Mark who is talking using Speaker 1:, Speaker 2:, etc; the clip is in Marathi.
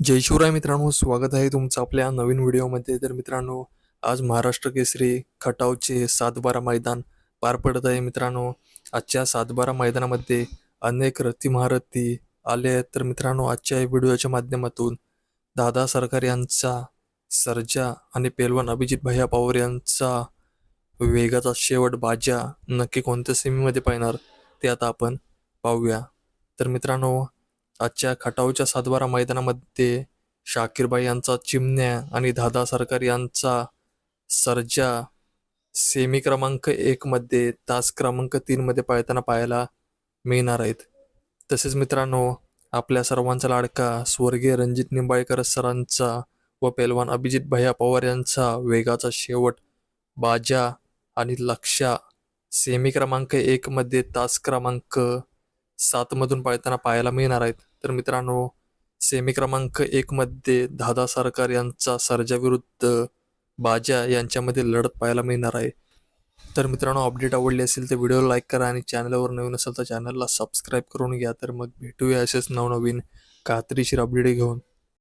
Speaker 1: जय शिवराय मित्रांनो स्वागत आहे तुमचं आपल्या नवीन व्हिडिओमध्ये. तर मित्रांनो आज महाराष्ट्र केसरी खटावचे सातबारा मैदान पार पडत आहे मित्रांनो. आजच्या सातबारा मैदानामध्ये अनेक रथी महारथी आले आहेत. तर मित्रांनो आजच्या या व्हिडिओच्या माध्यमातून दादा सरकार यांचा सर्जा आणि पेलवान अभिजित भैया पवार यांचा वेगाचा शेवट बाजा नक्की कोणत्या सेमीमध्ये पाहणार ते आता आपण पाहूया. तर मित्रांनो आजच्या खटावच्या सातबारा मैदानामध्ये शाकीरबाई यांचा चिमण्या आणि दादा सरकार यांचा सर्जा सेमी क्रमांक एकमध्ये तास क्रमांक तीनमध्ये पाळताना पाहायला मिळणार आहेत. तसेच मित्रांनो आपल्या सर्वांचा लाडका स्वर्गीय रणजित निंबाळकर सरांचा व पैलवान अभिजित भैया पवार यांचा वेगाचा शेवट बाजा आणि लक्षा सेमी क्रमांक एकमध्ये तास क्रमांक सातमधून पाळताना पाहायला मिळणार आहेत. तर मित्रांनो सेमी क्रमांक एकमध्ये दादा सरकार यांचा सर्जाविरुद्ध बाजा यांच्यामध्ये लढत पाहायला मिळणार आहे. तर मित्रांनो अपडेट आवडली असेल तर व्हिडिओ लाईक करा आणि चॅनलवर नवीन असेल तर चॅनलला सबस्क्राईब करून घ्या. तर मग भेटूया असेच नवनवीन कात्रीशीर अपडेट घेऊन.